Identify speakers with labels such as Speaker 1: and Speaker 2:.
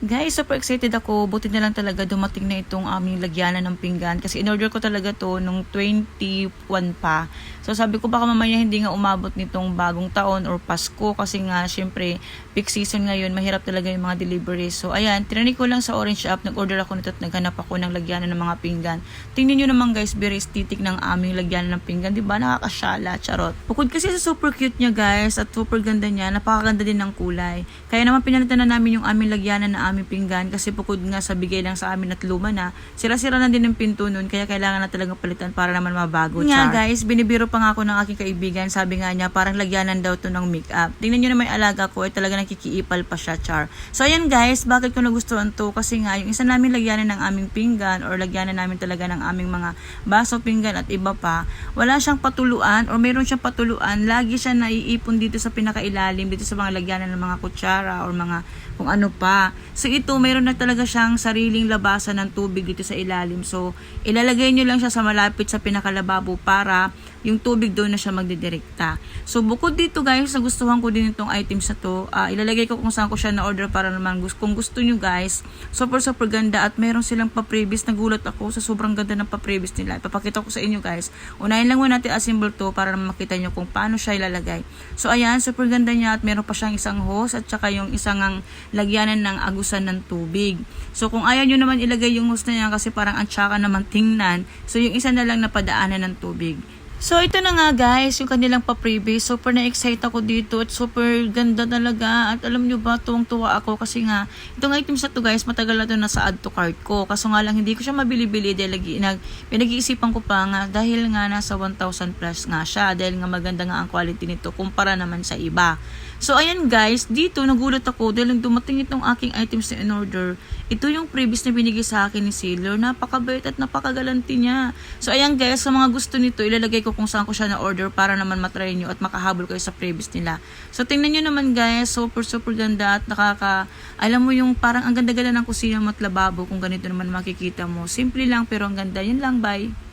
Speaker 1: Guys, super excited ako. Buti na lang talaga dumating na itong aming lagyanan ng pinggan. Kasi in-order ko talaga to nung 21 pa. So sabi ko baka mamaya hindi nga umabot nitong bagong taon or Pasko. Kasi nga, syempre, peak season ngayon. Mahirap talaga yung mga deliveries. So ayan, tinanong ko lang sa Orange App. Nag-order ako nito at naghanap ako ng lagyanan ng mga pinggan. Tingnan nyo naman guys, very aesthetic ng aming lagyanan ng pinggan. Diba? Nakakasyala. Charot. Bukod kasi sa super cute niya guys at super ganda niya, napakaganda din ng kulay. Kaya naman pinalitan na namin yung aming lagyanan na aming pinggan kasi bukod nga sa bigay lang sa amin at luma na, sira-sira na din yung pinto nun kaya kailangan na talagang palitan para naman mabago. Nga guys, binibiro pa nga ako ng aking kaibigan. Sabi nga niya, parang lagyanan daw to ng makeup. Tingnan nyo naman yung alaga ko, ay talaga nakikiipal pa siya, char. So ayan guys, bakit ko nagustuhan to? Kasi nga, yung isa namin lagyanan ng aming pinggan or lagyanan namin talaga ng aming mga baso, pinggan at iba pa, wala siyang patuluan or meron siyang patuluan, lagi siya naiipon dito sa pinakailalim, dito sa mga lagyanan ng mga kutsara or mga kung ano pa. So ito, meron na talaga siyang sariling labasan ng tubig dito sa ilalim. So ilalagay nyo lang siya sa malapit sa pinakalababo para yung tubig doon na siya magdidirekta. So bukod dito guys, nagustuhan ko din itong items na to. Ah, ilalagay ko kung saan ko siya na order para naman kung gusto nyo guys, super super ganda at meron silang pa-previous. Nagulat ako sa sobrang ganda ng pa-previous nila. Ipapakita ko sa inyo guys. Unahin lang muna natin assemble to para makita nyo kung paano siya ilalagay. So ayan, super ganda niya at meron pa siyang isang hose at saka yung isang ang lagyanan ng agusan ng tubig. So kung ayaw nyo naman ilagay yung hose na yan kasi parang ang tsaka naman tingnan, so yung isa na lang na padaanan ng tubig. So, ito na nga guys, yung kanilang pa-freebie. Super na-excite ako dito at super ganda talaga. At alam nyo ba, tuwang-tuwa ako kasi nga, itong items na to guys, matagal na to nasa add to cart ko. Kaso nga lang, hindi ko siya mabili-bili dahil nag, pinag-iisipan ko pa nga dahil nga nasa 1,000 plus nga siya. Dahil nga maganda nga ang quality nito kumpara naman sa iba. So, ayan guys, dito nagulat ako dahil nung dumating itong aking items na in-order, ito yung previous na binigay sa akin ni Sailor. Napakabait at napakagalanti niya. So, ayan guys, sa mga gusto nito, ilalagay ko kung saan ko siya na-order para naman matry nyo at makahabol kayo sa previous nila. So, tingnan nyo naman guys, super super ganda at nakaka, alam mo yung parang ang ganda-ganda ng kusina mo at lababo kung ganito naman makikita mo. Simple lang pero ang ganda. Yun lang, bye.